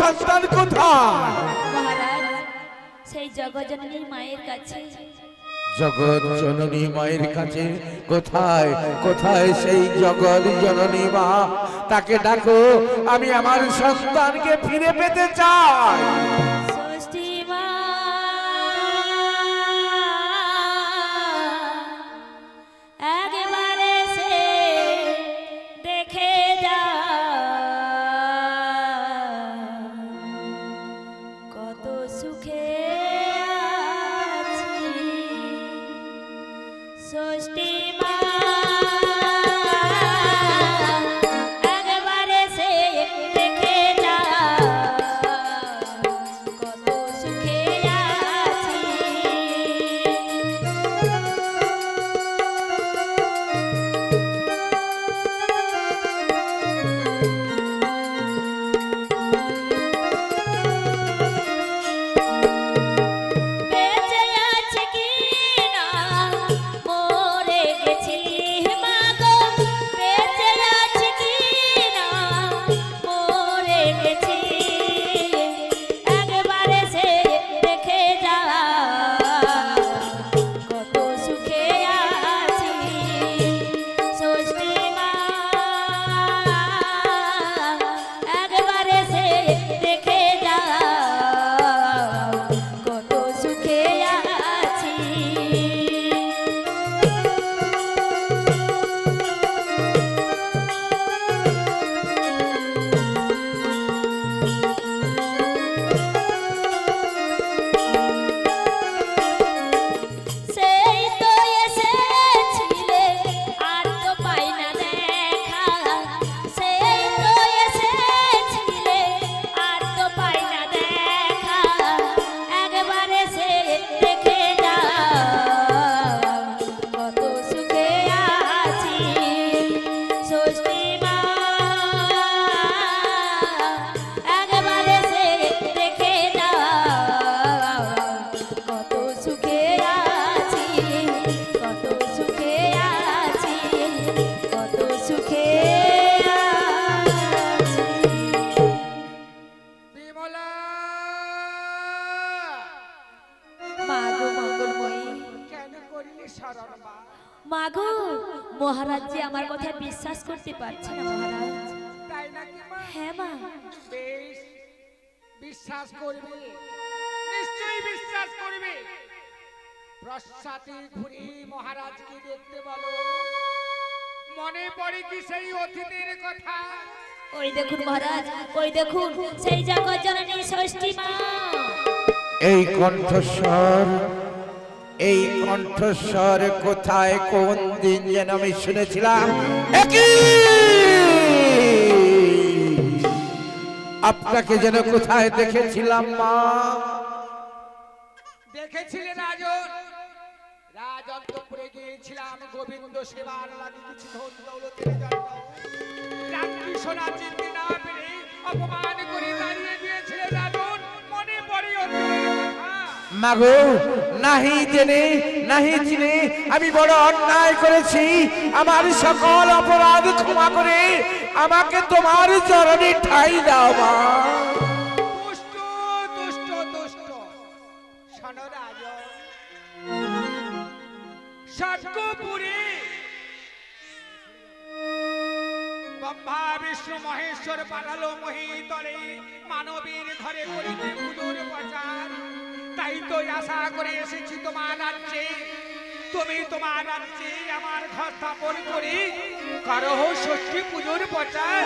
সন্তান কোথায়? সেই জগজননী মায়ের কাছে। জগৎ জননী মায়ের কাছে কোথায়? কোথায় সেই জগৎ জননী মা? তাকে ডাকো আমি আমার সন্তানকে ফিরে পেতে চাই। মাগো মহারাজ যে আমার কথা বিশ্বাস করতে পারছে না মহারাজ। তাই নাকি মা? হ্যাঁ মা। বেশ বিশ্বাস করবে। নিশ্চয়ই বিশ্বাস করবে। প্রসাদে ঘুরে মহারাজকে দেখতে বলো। মনে পড়ে কি সেই অতীতের কথা? ওই দেখুন মহারাজ ওই দেখুন সেই জগৎ জননী ষষ্ঠী মা। এই কণ্ঠস্বর এই কণ্ঠস্বর কোথায়? কোন দিন যেন আমি শুনেছিলাম। আপনাকে যেন কোথায় দেখেছিলাম, মা? দেখেছিলে রাজন? রাজন্তপুরে গিয়েছিলাম, গোবিন্দ সেবার লাগে কিছু ধন রাত্রি সোনা চিনতে না পেরে অপমান করে দাঁড়িয়ে দিয়েছিলে রাজন। মাগো নাহি জেনে, নাহি চিনে, আমি বড় অন্যায় করেছি। আমার সকল অপরাধ ক্ষমা করে আমাকে তোমার চরণে ঠাই দাও মা। মহেশ্বর পাঠালো মহিতলে, মানবীর ঘরে করিতে পুজোর প্রচার। তাই তো আশা করে এসেছি তোমার রাজ্যে। তুমি তোমার রাজ্যে আমার ঘর স্থাপন করি। করো ষষ্ঠী পুজোর প্রচার।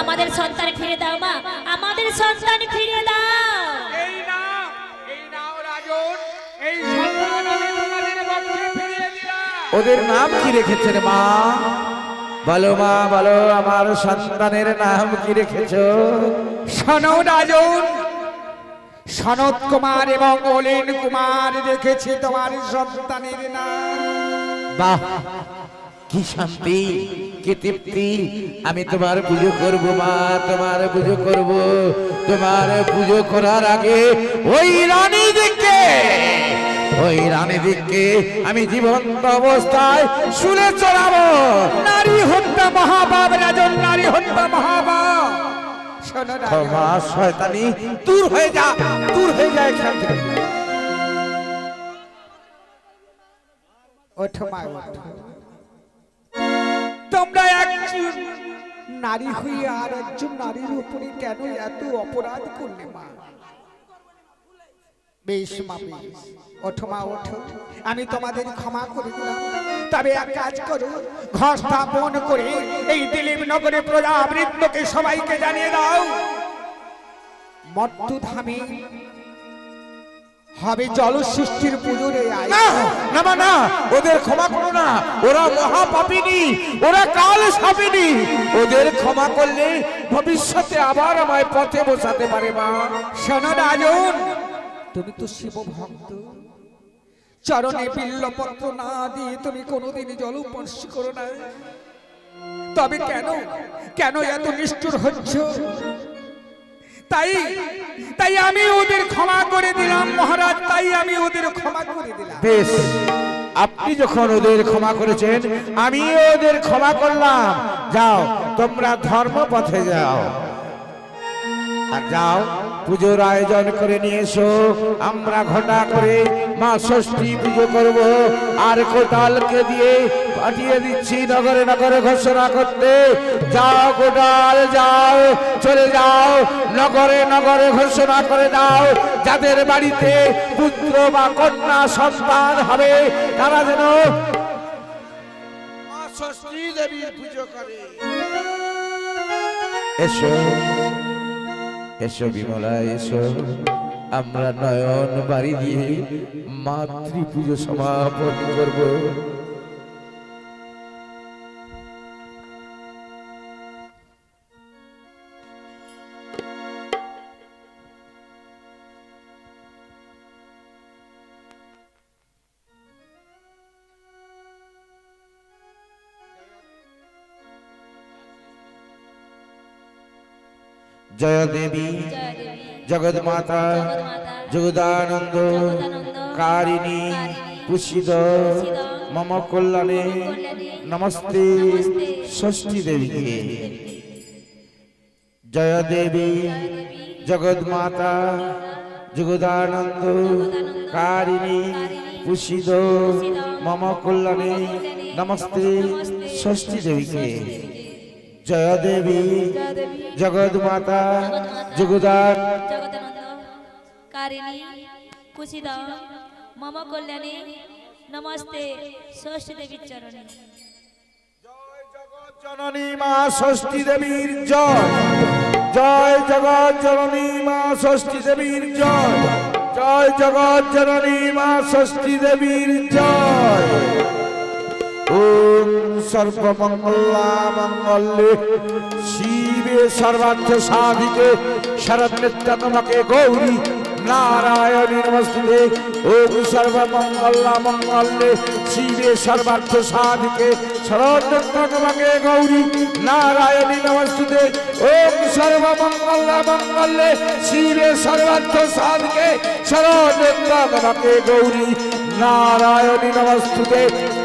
আমাদের সন্তান ফিরে দাও মা। আমাদের সন্তান ফিরে দাও। এই নাও এই নাও রাজন। এই সন্তান আমি তোমাদের পক্ষে ফিরিয়ে দিলাম। ওদের নাম কি রেখেছেন মা? বলো মা বলো আমার সন্তানের নাম কি রেখেছো? শোনো রাজন সনত কুমার এবং অলিন কুমার রেখেছে তোমার সন্তানের নাম। বাহ কি শান্তি কি তৃপ্তি। আমি তোমার পুজো করব মা তোমার পুজো করব। তোমার পুজো করার আগে ওই রানী দিকে ওই রানী দিকে আমি জীবন্ত অবস্থায় শুনে চড়াবো। নারী হত্যা মহাপাপ রাজন নারী হত্যা রাজা ক্ষমা শয়তানি দূর হয়ে যা দূর হয়ে যা এখান থেকে। ওঠো মা তোমরা একজন নারী হয়ে আর একজন নারীর উপরে কেন এত অপরাধ করলে মা? বেশ মা বেশ ওঠো মা ওঠো। আমি তোমাদের ক্ষমা করে দিলাম। তবে এক কাজ করো ঘর স্থাপন করে এই দিলীপ নগরে প্রজাবৃন্দকে সবাইকে জানিয়ে দাও। মর্তুধামে হবে জল সৃষ্টির পুজোর না না না ওদের ক্ষমা করো না। ওরা মহাপাপিনী ওরা কাল সাপিনী। ওদের ক্ষমা করলে ভবিষ্যতে আবার আমায় পথে বসাতে পারে মা। শোনো রাজন তুমি তো শিব ভক্ত চরণে বিল্লপত্র না দিয়ে তুমি কোনোদিন জল স্পর্শ করো না তবে কেন কেন এত নিষ্ঠুর হচ্ছ? তাই তাই আমি ওদের ক্ষমা করে দিলাম মহারাজ। তাই আমি ওদের ক্ষমা করে দিলাম। বেশ। আপনি যখন ওদের ক্ষমা করেছেন আমি ওদের ক্ষমা করলাম। যাও তোমরা ধর্ম পথে যাও। আর যাও, পুজোর আয়োজন করে নিয়ে এসো। আমরা ঘটা করে মা ষষ্ঠী পুজো করব। আর কোটালকে দিয়ে পাঠিয়ে দিচ্ছি নগরে নগরে ঘোষণা করতে। যাও কোটাল, যাও, চলে যাও, নগরে নগরে ঘোষণা করে দাও। যাদের বাড়িতে পুত্র বা কন্যা সন্তান হবে, তারা যেন মা ষষ্ঠী দেবীর পুজো করে। এসো। এসো বিমলা এসো। আমরা নয়ন বাড়ি দিয়ে মাতৃ পুজো সমাপন করব। জয় দেবী, জগৎ মাতা, জগদানন্দ, কারিণী পুষিদ মম কল্যাণে নমস্তে, ষষ্ঠী দেবীকে। জয় দেবী, জগৎ মাতা, জগদানন্দ, কারিণী পুষিদ মম কল্যাণে নমস্তে, ষষ্ঠী দেবীকে। জয় দেবী জগৎ মাতা জগদানন্দ কারিণী কুশিদ মম কল্যাণে নমস্তে ষষ্ঠী দেবীর চরণে। জননী মা ষষ্ঠী দেবীর জয়। জয় জগৎ জননী মা ষষ্ঠী দেবীর জয়। জয় জগৎ জননী মা ষষ্ঠী দেবীর জয়। ওম সর্বমঙ্গলা মঙ্গলে শিবে সর্বার্থ সাধিকে শরণ্যতমকে গৌরী নারায়ণী নমস্তে ওম সর্বমঙ্গলা মঙ্গলে শিবে সর্বার্থ সাধিকে শরণ্যতমকে গৌরী নারায়ণী নমস্তে ওম সর্বমঙ্গলা মঙ্গলে শিবে সর্বার্থ সাধিকে গৌরী নারায়ণী নমস্তে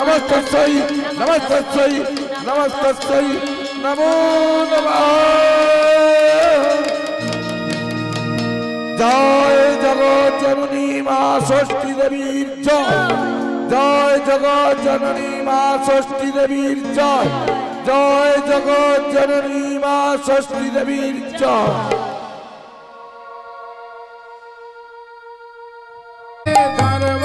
সংস্থিতা নমস্তস্যৈ নমস্তস্যৈ নমস্তস্যৈ নমো নমঃ জয় জগৎ জননী মা ষষ্ঠী দেবীর জয়। জয় জগৎ জননী মা ষষ্ঠী দেবীর জয়। জয় জগৎ জননী মা ষষ্ঠী দেবীর জয়।